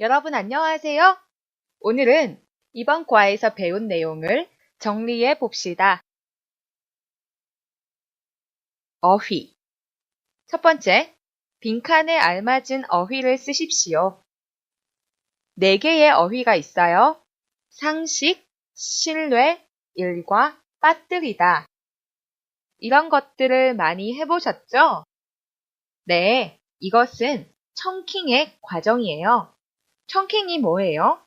여러분 안녕하세요. 오늘은 이번 과에서 배운 내용을 정리해 봅시다. 어휘. 첫 번째, 빈칸에 알맞은 어휘를 쓰십시오. 네 개의 어휘가 있어요. 상식, 신뢰, 일과, 빠뜨리다. 이런 것들을 많이 해보셨죠? 네, 이것은 청킹의 과정이에요. 청킹이 뭐예요?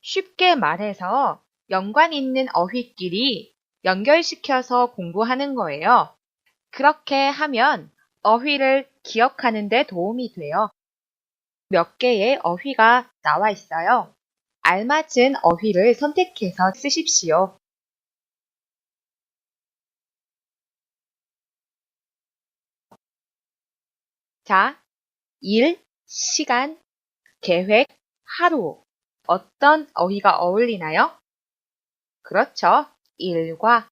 쉽게 말해서 연관 있는 어휘끼리 연결시켜서 공부하는 거예요. 그렇게 하면 어휘를 기억하는 데 도움이 돼요. 몇 개의 어휘가 나와 있어요. 알맞은 어휘를 선택해서 쓰십시오. 자, 일, 시간, 계획, 하루. 어떤 어휘가 어울리나요? 그렇죠. 일과.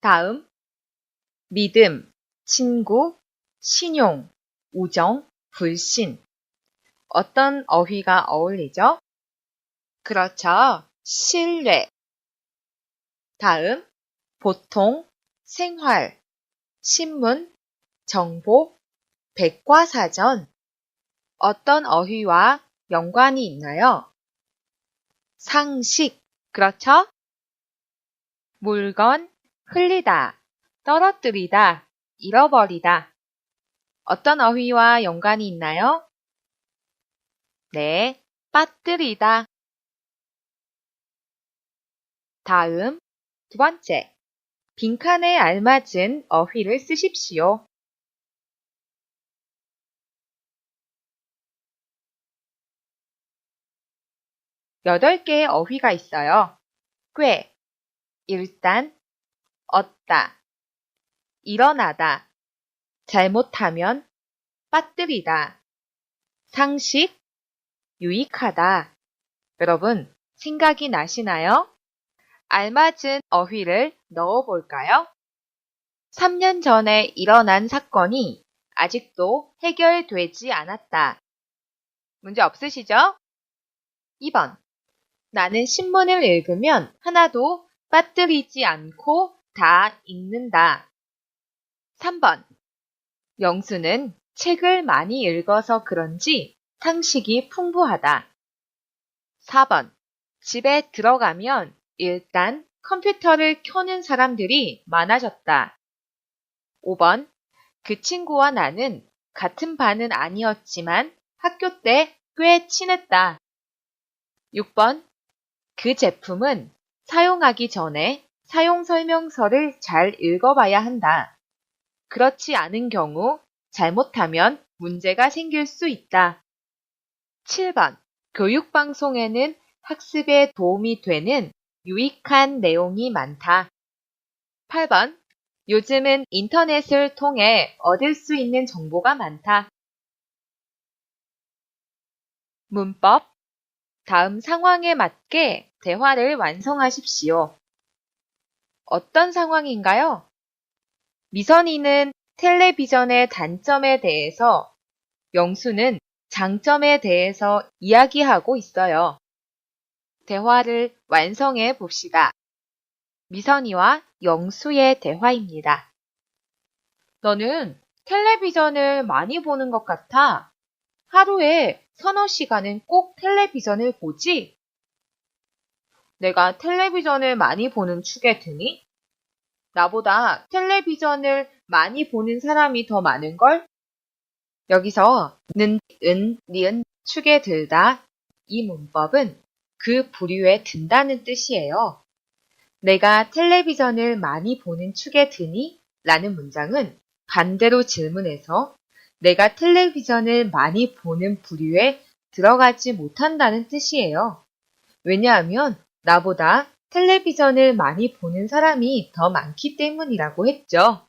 다음, 믿음, 친구, 신용, 우정, 불신. 어떤 어휘가 어울리죠? 그렇죠. 신뢰. 다음, 보통, 생활, 신문, 정보, 백과사전. 어떤 어휘와 연관이 있나요? 상식, 그렇죠? 물건, 흘리다, 떨어뜨리다, 잃어버리다. 어떤 어휘와 연관이 있나요? 네, 빠뜨리다. 다음, 두 번째. 빈칸에 알맞은 어휘를 쓰십시오. 여덟 개의 어휘가 있어요. 꽤, 일단, 얻다, 일어나다, 잘못하면, 빠뜨리다, 상식, 유익하다. 여러분, 생각이 나시나요? 알맞은 어휘를 넣어 볼까요? 3년 전에 일어난 사건이 아직도 해결되지 않았다. 문제 없으시죠? 2번. 나는 신문을 읽으면 하나도 빠뜨리지 않고 다 읽는다. 3번. 영수는 책을 많이 읽어서 그런지 상식이 풍부하다. 4번. 집에 들어가면 일단 컴퓨터를 켜는 사람들이 많아졌다. 5번. 그 친구와 나는 같은 반은 아니었지만 학교 때 꽤 친했다. 6번. 그 제품은 사용하기 전에 사용 설명서를 잘 읽어봐야 한다. 그렇지 않은 경우 잘못하면 문제가 생길 수 있다. 7번. 교육방송에는 학습에 도움이 되는 유익한 내용이 많다. 8번. 요즘은 인터넷을 통해 얻을 수 있는 정보가 많다. 문법. 다음 상황에 맞게 대화를 완성하십시오. 어떤 상황인가요? 미선이는 텔레비전의 단점에 대해서, 영수는 장점에 대해서 이야기하고 있어요. 대화를 완성해 봅시다. 미선이와 영수의 대화입니다. 너는 텔레비전을 많이 보는 것 같아. 하루에 서너 시간은 꼭 텔레비전을 보지? 내가 텔레비전을 많이 보는 축에 드니? 나보다 텔레비전을 많이 보는 사람이 더 많은걸? 여기서 는, 은, 니은 축에 들다 이 문법은 그 부류에 든다는 뜻이에요. 내가 텔레비전을 많이 보는 축에 드니? 라는 문장은 반대로 질문해서 내가 텔레비전을 많이 보는 부류에 들어가지 못한다는 뜻이에요. 왜냐하면 나보다 텔레비전을 많이 보는 사람이 더 많기 때문이라고 했죠.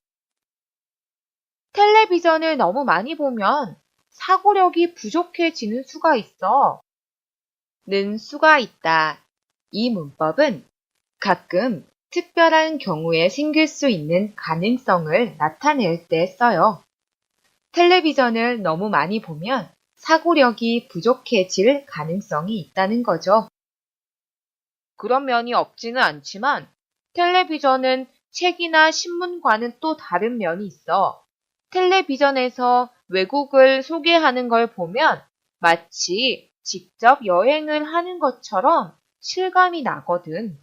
텔레비전을 너무 많이 보면 사고력이 부족해지는 수가 있어. 는 수가 있다. 이 문법은 가끔 특별한 경우에 생길 수 있는 가능성을 나타낼 때 써요. 텔레비전을 너무 많이 보면 사고력이 부족해질 가능성이 있다는 거죠. 그런 면이 없지는 않지만 텔레비전은 책이나 신문과는 또 다른 면이 있어 텔레비전에서 외국을 소개하는 걸 보면 마치 직접 여행을 하는 것처럼 실감이 나거든.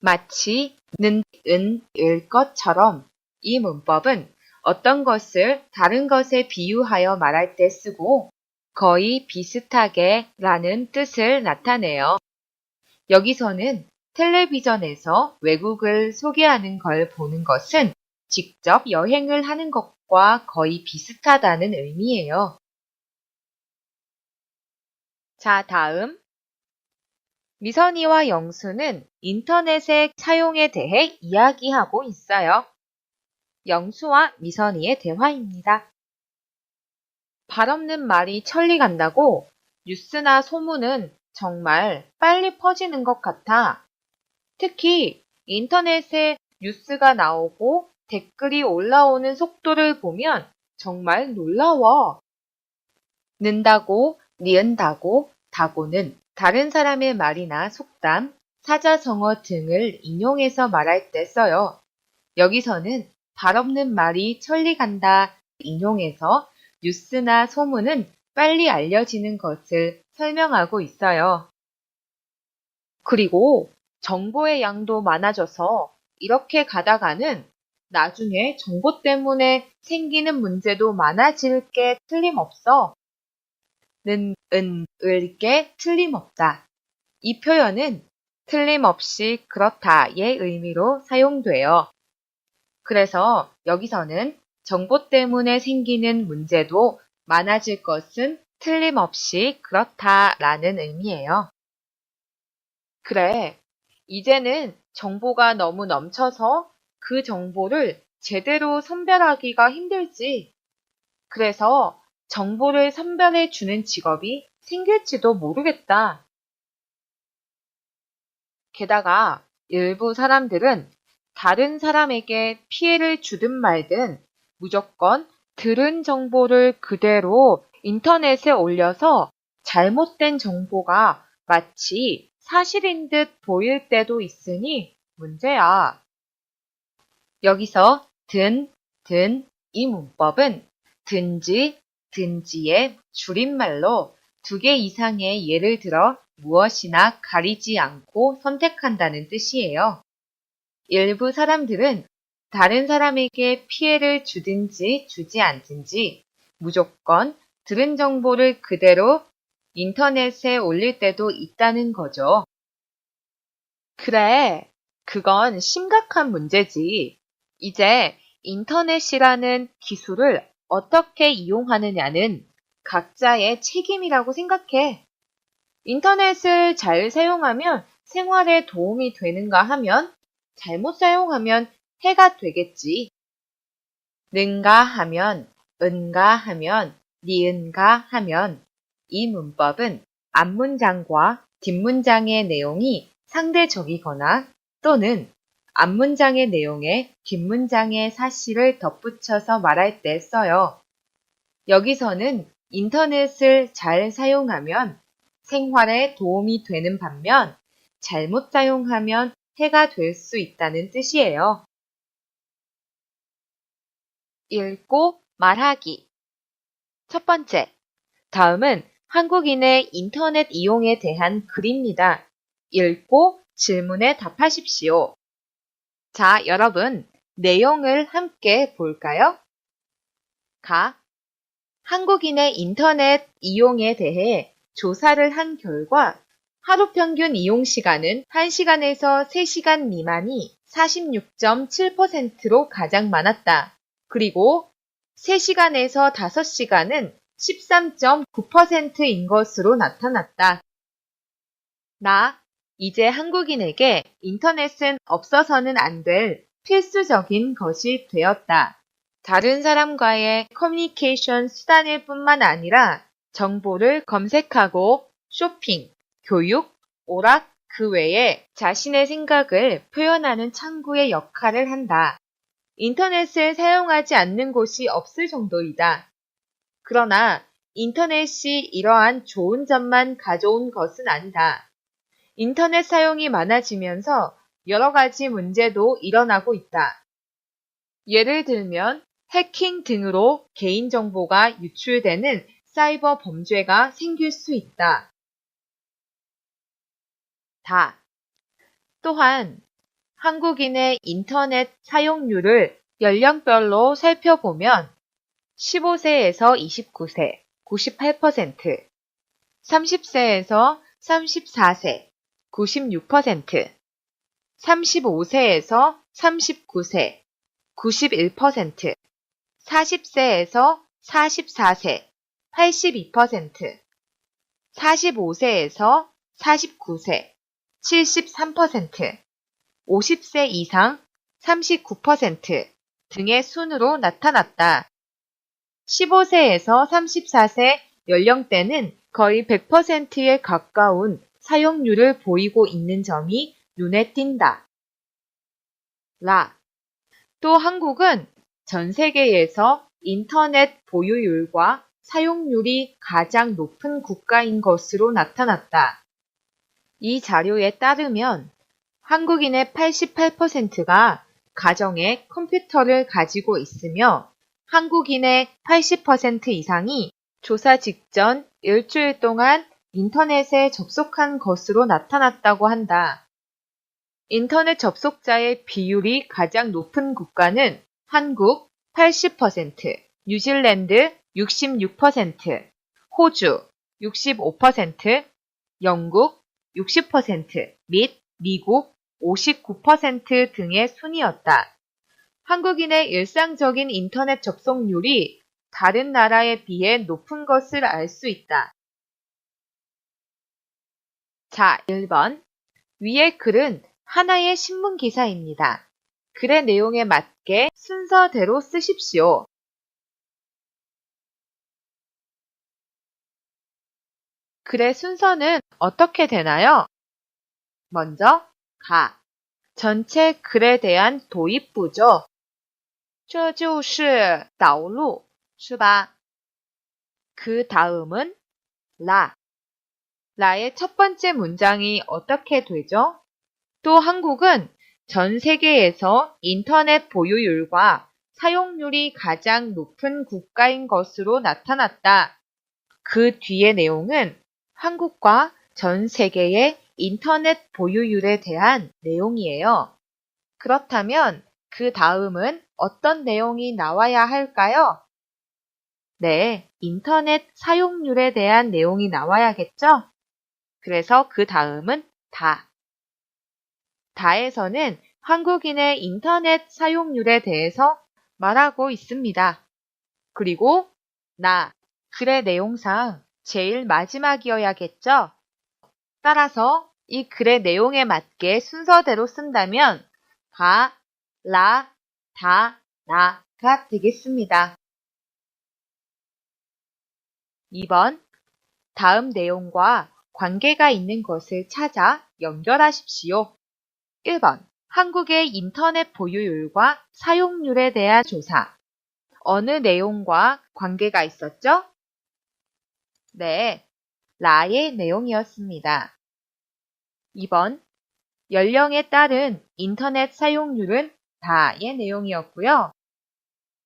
마치 는, 은, 을 것처럼 이 문법은 어떤 것을 다른 것에 비유하여 말할 때 쓰고 거의 비슷하게 라는 뜻을 나타내요. 여기서는 텔레비전에서 외국을 소개하는 걸 보는 것은 직접 여행을 하는 것과 거의 비슷하다는 의미예요. 자, 다음. 미선이와 영수는 인터넷의 사용에 대해 이야기하고 있어요. 영수와 미선이의 대화입니다. 발 없는 말이 천리 간다고 뉴스나 소문은 정말 빨리 퍼지는 것 같아. 특히 인터넷에 뉴스가 나오고 댓글이 올라오는 속도를 보면 정말 놀라워. 는다고, 니은다고, 다고는 다른 사람의 말이나 속담, 사자성어 등을 인용해서 말할 때 써요. 여기서는 발 없는 말이 천리 간다 인용해서 뉴스나 소문은 빨리 알려지는 것을 설명하고 있어요. 그리고 정보의 양도 많아져서 이렇게 가다가는 나중에 정보 때문에 생기는 문제도 많아질 게 틀림없어. 는, 은, 을게 틀림없다. 이 표현은 틀림없이 그렇다의 의미로 사용돼요. 그래서 여기서는 정보 때문에 생기는 문제도 많아질 것은 틀림없이 그렇다라는 의미예요. 그래, 이제는 정보가 너무 넘쳐서 그 정보를 제대로 선별하기가 힘들지. 그래서 정보를 선별해 주는 직업이 생길지도 모르겠다. 게다가 일부 사람들은 다른 사람에게 피해를 주든 말든 무조건 들은 정보를 그대로 인터넷에 올려서 잘못된 정보가 마치 사실인 듯 보일 때도 있으니 문제야. 여기서 든, 든, 이 문법은 든지, 든지의 줄임말로 두 개 이상의 예를 들어 무엇이나 가리지 않고 선택한다는 뜻이에요. 일부 사람들은 다른 사람에게 피해를 주든지 주지 않든지 무조건 들은 정보를 그대로 인터넷에 올릴 때도 있다는 거죠. 그래, 그건 심각한 문제지. 이제 인터넷이라는 기술을 어떻게 이용하느냐는 각자의 책임이라고 생각해. 인터넷을 잘 사용하면 생활에 도움이 되는가 하면 잘못 사용하면 해가 되겠지. 는가 하면, 은가 하면, 니은가 하면 이 문법은 앞문장과 뒷문장의 내용이 상대적이거나 또는 앞문장의 내용에 뒷문장의 사실을 덧붙여서 말할 때 써요. 여기서는 인터넷을 잘 사용하면 생활에 도움이 되는 반면 잘못 사용하면 해가 될 수 있다는 뜻이에요. 읽고 말하기. 첫 번째. 다음은 한국인의 인터넷 이용에 대한 글입니다. 읽고 질문에 답하십시오. 자, 여러분, 내용을 함께 볼까요? 가. 한국인의 인터넷 이용에 대해 조사를 한 결과 하루 평균 이용 시간은 1시간에서 3시간 미만이 46.7%로 가장 많았다. 그리고 3시간에서 5시간은 13.9%인 것으로 나타났다. 나, 이제 한국인에게 인터넷은 없어서는 안 될 필수적인 것이 되었다. 다른 사람과의 커뮤니케이션 수단일 뿐만 아니라 정보를 검색하고 쇼핑, 교육, 오락, 그 외에 자신의 생각을 표현하는 창구의 역할을 한다. 인터넷을 사용하지 않는 곳이 없을 정도이다. 그러나 인터넷이 이러한 좋은 점만 가져온 것은 아니다. 인터넷 사용이 많아지면서 여러 가지 문제도 일어나고 있다. 예를 들면 해킹 등으로 개인정보가 유출되는 사이버 범죄가 생길 수 있다. 다. 또한 한국인의 인터넷 사용률을 연령별로 살펴보면 15세에서 29세 98%, 30세에서 34세 96%, 35세에서 39세 91%, 40세에서 44세 82%, 45세에서 49세 73%, 50세 이상 39% 등의 순으로 나타났다. 15세에서 34세 연령대는 거의 100%에 가까운 사용률을 보이고 있는 점이 눈에 띈다. 라. 또 한국은 전 세계에서 인터넷 보유율과 사용률이 가장 높은 국가인 것으로 나타났다. 이 자료에 따르면 한국인의 88%가 가정에 컴퓨터를 가지고 있으며 한국인의 80% 이상이 조사 직전 일주일 동안 인터넷에 접속한 것으로 나타났다고 한다. 인터넷 접속자의 비율이 가장 높은 국가는 한국 80%, 뉴질랜드 66%, 호주 65%, 영국 60%, 및 미국 59% 등의 순이었다. 한국인의 일상적인 인터넷 접속률이 다른 나라에 비해 높은 것을 알 수 있다. 자, 1번. 위의 글은 하나의 신문 기사입니다. 글의 내용에 맞게 순서대로 쓰십시오. 글의 순서는 어떻게 되나요? 먼저 가. 전체 글에 대한 도입부죠. 这就是导入,是吧? 그 다음은 라. 라의 첫 번째 문장이 어떻게 되죠? 또 한국은 전 세계에서 인터넷 보유율과 사용률이 가장 높은 국가인 것으로 나타났다. 그 뒤의 내용은 한국과 전 세계의 인터넷 보유율에 대한 내용이에요. 그렇다면 그 다음은 어떤 내용이 나와야 할까요? 네, 인터넷 사용률에 대한 내용이 나와야겠죠? 그래서 그 다음은 다. 다에서는 한국인의 인터넷 사용률에 대해서 말하고 있습니다. 그리고 나, 글의 내용상 제일 마지막이어야겠죠? 따라서 이 글의 내용에 맞게 순서대로 쓴다면 가, 라, 다, 나가 되겠습니다. 2번 다음 내용과 관계가 있는 것을 찾아 연결하십시오. 1번 한국의 인터넷 보유율과 사용률에 대한 조사. 어느 내용과 관계가 있었죠? 네, 라의 내용이었습니다. 2번 연령에 따른 인터넷 사용률은 다의 내용이었고요.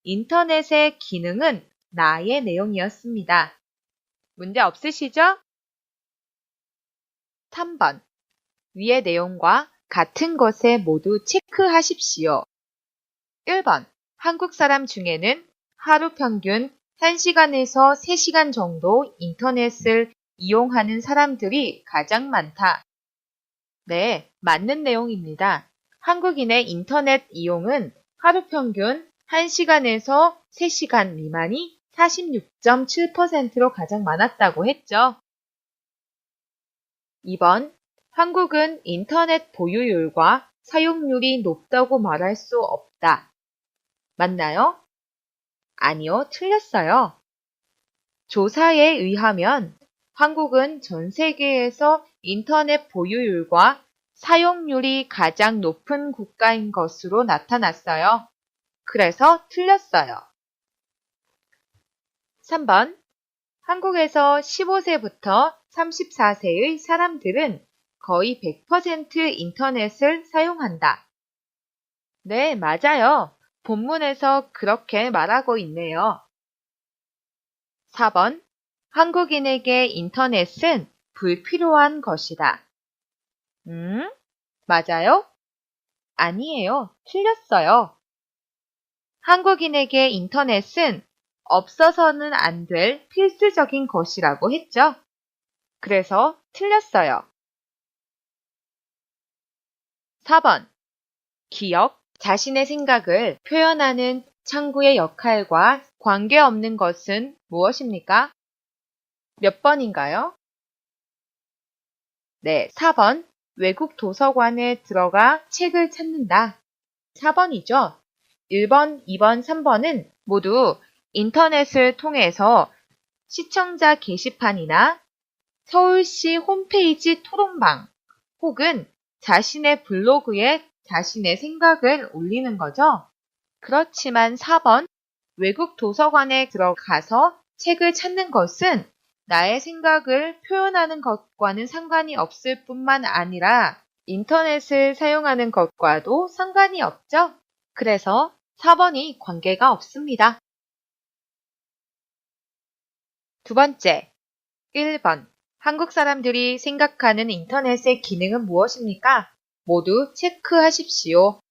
인터넷의 기능은 나의 내용이었습니다. 문제 없으시죠? 3번 위의 내용과 같은 것에 모두 체크하십시오. 1번 한국 사람 중에는 하루 평균 1시간에서 3시간 정도 인터넷을 이용하는 사람들이 가장 많다. 네, 맞는 내용입니다. 한국인의 인터넷 이용은 하루 평균 1시간에서 3시간 미만이 46.7%로 가장 많았다고 했죠. 2번, 한국은 인터넷 보유율과 사용률이 높다고 말할 수 없다. 맞나요? 아니요, 틀렸어요. 조사에 의하면 한국은 전 세계에서 인터넷 보유율과 사용률이 가장 높은 국가인 것으로 나타났어요. 그래서 틀렸어요. 3번. 한국에서 15세부터 34세의 사람들은 거의 100% 인터넷을 사용한다. 네, 맞아요. 본문에서 그렇게 말하고 있네요. 4번. 한국인에게 인터넷은 불필요한 것이다. 음? 맞아요? 아니에요. 틀렸어요. 한국인에게 인터넷은 없어서는 안 될 필수적인 것이라고 했죠. 그래서 틀렸어요. 4번. 기억, 자신의 생각을 표현하는 창구의 역할과 관계없는 것은 무엇입니까? 몇 번인가요? 네, 4번. 외국 도서관에 들어가 책을 찾는다. 4번이죠. 1번, 2번, 3번은 모두 인터넷을 통해서 시청자 게시판이나 서울시 홈페이지 토론방 혹은 자신의 블로그에 자신의 생각을 올리는 거죠. 그렇지만 4번 외국 도서관에 들어가서 책을 찾는 것은 나의 생각을 표현하는 것과는 상관이 없을 뿐만 아니라 인터넷을 사용하는 것과도 상관이 없죠. 그래서 4번이 관계가 없습니다. 두 번째, 1번. 한국 사람들이 생각하는 인터넷의 기능은 무엇입니까? 모두 체크하십시오.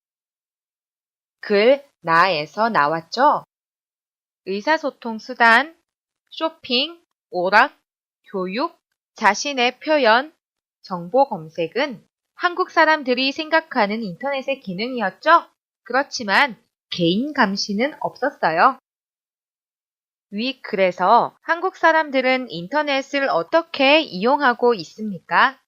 글 나에서 나왔죠? 의사소통 수단, 쇼핑, 오락, 교육, 자신의 표현, 정보 검색은 한국 사람들이 생각하는 인터넷의 기능이었죠? 그렇지만 개인 감시는 없었어요. 위 글에서 한국 사람들은 인터넷을 어떻게 이용하고 있습니까?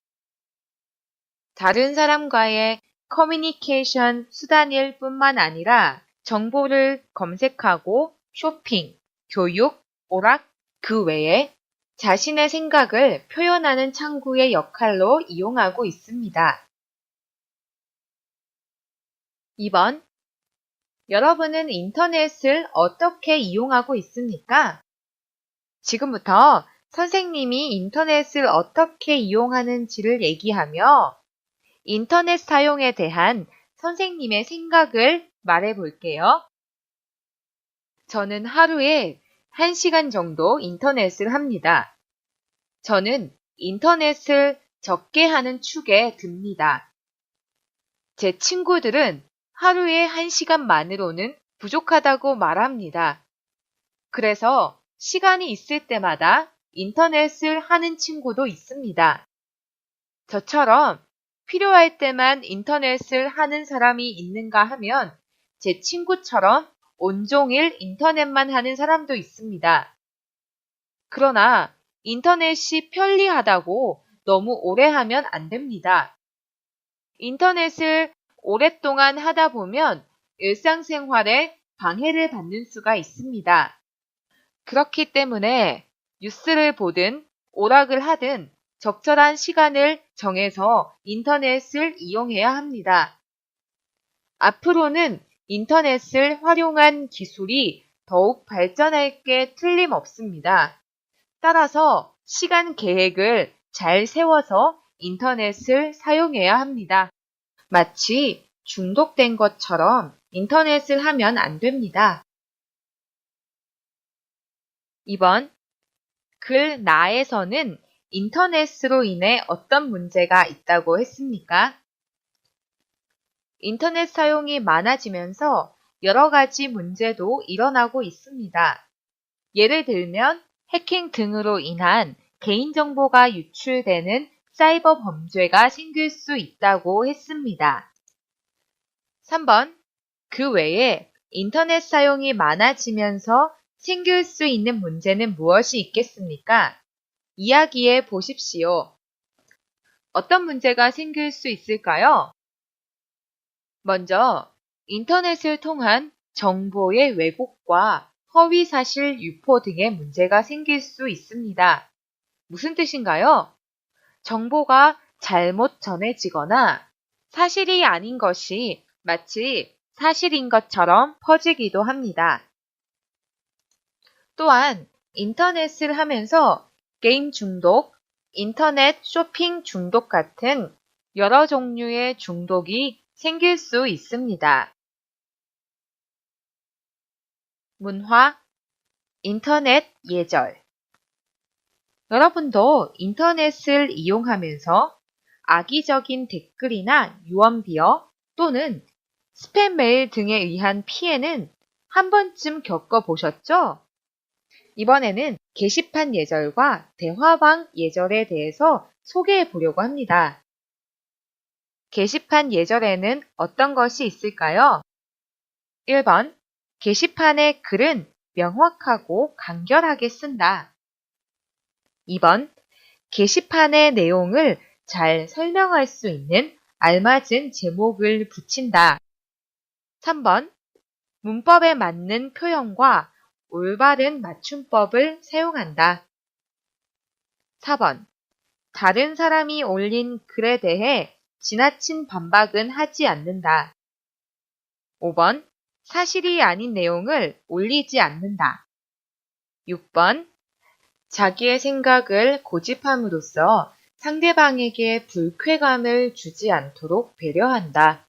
다른 사람과의 커뮤니케이션 수단일 뿐만 아니라 정보를 검색하고 쇼핑, 교육, 오락, 그 외에 자신의 생각을 표현하는 창구의 역할로 이용하고 있습니다. 2번. 여러분은 인터넷을 어떻게 이용하고 있습니까? 지금부터 선생님이 인터넷을 어떻게 이용하는지를 얘기하며 인터넷 사용에 대한 선생님의 생각을 말해 볼게요. 저는 하루에 1시간 정도 인터넷을 합니다. 저는 인터넷을 적게 하는 축에 듭니다. 제 친구들은 하루에 1시간만으로는 부족하다고 말합니다. 그래서 시간이 있을 때마다 인터넷을 하는 친구도 있습니다. 저처럼 필요할 때만 인터넷을 하는 사람이 있는가 하면 제 친구처럼 온종일 인터넷만 하는 사람도 있습니다. 그러나 인터넷이 편리하다고 너무 오래 하면 안 됩니다. 인터넷을 오랫동안 하다 보면 일상생활에 방해를 받는 수가 있습니다. 그렇기 때문에 뉴스를 보든 오락을 하든 적절한 시간을 정해서 인터넷을 이용해야 합니다. 앞으로는 인터넷을 활용한 기술이 더욱 발전할 게 틀림없습니다. 따라서 시간 계획을 잘 세워서 인터넷을 사용해야 합니다. 마치 중독된 것처럼 인터넷을 하면 안 됩니다. 2번. 글 나에서는 인터넷으로 인해 어떤 문제가 있다고 했습니까? 인터넷 사용이 많아지면서 여러 가지 문제도 일어나고 있습니다. 예를 들면 해킹 등으로 인한 개인정보가 유출되는 사이버 범죄가 생길 수 있다고 했습니다. 3번. 그 외에 인터넷 사용이 많아지면서 생길 수 있는 문제는 무엇이 있겠습니까? 이야기해 보십시오. 어떤 문제가 생길 수 있을까요? 먼저 인터넷을 통한 정보의 왜곡과 허위사실 유포 등의 문제가 생길 수 있습니다. 무슨 뜻인가요? 정보가 잘못 전해지거나 사실이 아닌 것이 마치 사실인 것처럼 퍼지기도 합니다. 또한 인터넷을 하면서 게임 중독, 인터넷 쇼핑 중독 같은 여러 종류의 중독이 생길 수 있습니다. 문화, 인터넷 예절. 여러분도 인터넷을 이용하면서 악의적인 댓글이나 유언비어 또는 스팸 메일 등에 의한 피해는 한 번쯤 겪어보셨죠? 이번에는 게시판 예절과 대화방 예절에 대해서 소개해 보려고 합니다. 게시판 예절에는 어떤 것이 있을까요? 1번. 게시판의 글은 명확하고 간결하게 쓴다. 2번. 게시판의 내용을 잘 설명할 수 있는 알맞은 제목을 붙인다. 3번. 문법에 맞는 표현과 올바른 맞춤법을 사용한다. 4번. 다른 사람이 올린 글에 대해 지나친 반박은 하지 않는다. 5번. 사실이 아닌 내용을 올리지 않는다. 6번. 자기의 생각을 고집함으로써 상대방에게 불쾌감을 주지 않도록 배려한다.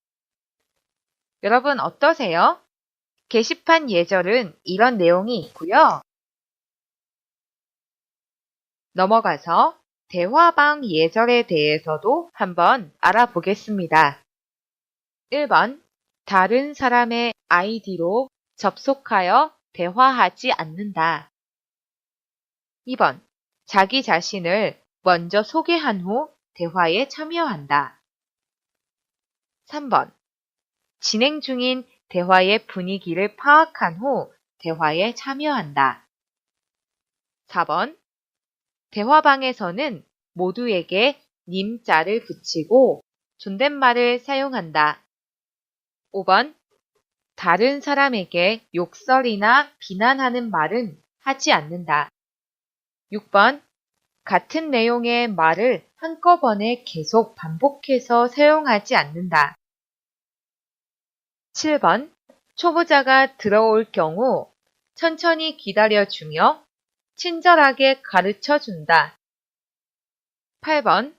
여러분 어떠세요? 게시판 예절은 이런 내용이 있고요. 넘어가서 대화방 예절에 대해서도 한번 알아보겠습니다. 1번. 다른 사람의 아이디로 접속하여 대화하지 않는다. 2번. 자기 자신을 먼저 소개한 후 대화에 참여한다. 3번. 진행 중인 대화의 분위기를 파악한 후 대화에 참여한다. 4번. 대화방에서는 모두에게 님자를 붙이고 존댓말을 사용한다. 5번. 다른 사람에게 욕설이나 비난하는 말은 하지 않는다. 6번. 같은 내용의 말을 한꺼번에 계속 반복해서 사용하지 않는다. 7번. 초보자가 들어올 경우 천천히 기다려주며 친절하게 가르쳐 준다. 8번.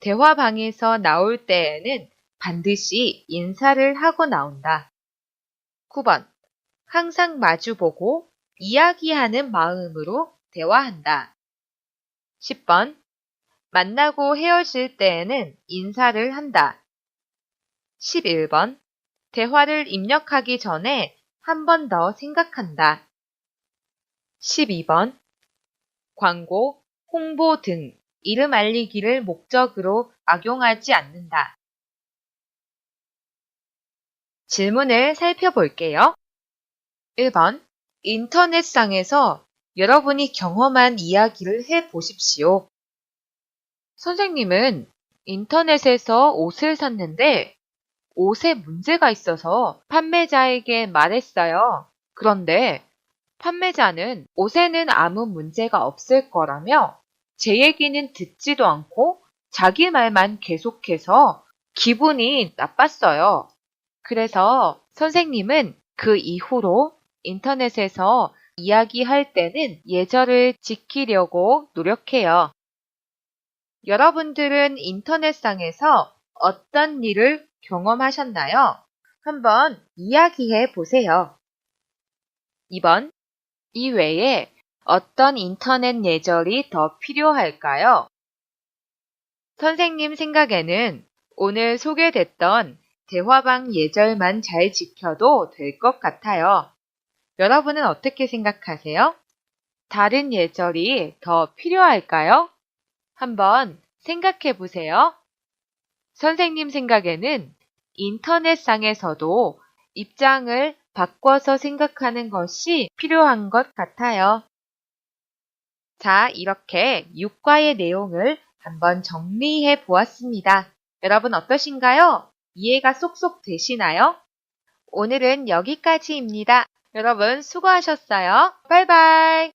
대화방에서 나올 때에는 반드시 인사를 하고 나온다. 9번. 항상 마주보고 이야기하는 마음으로 대화한다. 10번. 만나고 헤어질 때에는 인사를 한다. 11번. 대화를 입력하기 전에 한 번 더 생각한다. 12번. 광고, 홍보 등 이름 알리기를 목적으로 악용하지 않는다. 질문을 살펴볼게요. 1번. 인터넷상에서 여러분이 경험한 이야기를 해 보십시오. 선생님은 인터넷에서 옷을 샀는데 옷에 문제가 있어서 판매자에게 말했어요. 그런데 판매자는 옷에는 아무 문제가 없을 거라며 제 얘기는 듣지도 않고 자기 말만 계속해서 기분이 나빴어요. 그래서 선생님은 그 이후로 인터넷에서 이야기할 때는 예절을 지키려고 노력해요. 여러분들은 인터넷상에서 어떤 일을 경험하셨나요? 한번 이야기해 보세요. 2번. 이외에 어떤 인터넷 예절이 더 필요할까요? 선생님 생각에는 오늘 소개됐던 대화방 예절만 잘 지켜도 될 것 같아요. 여러분은 어떻게 생각하세요? 다른 예절이 더 필요할까요? 한번 생각해 보세요. 선생님 생각에는 인터넷상에서도 입장을 바꿔서 생각하는 것이 필요한 것 같아요. 자, 이렇게 6과의 내용을 한번 정리해 보았습니다. 여러분 어떠신가요? 이해가 쏙쏙 되시나요? 오늘은 여기까지입니다. 여러분 수고하셨어요. 바이바이.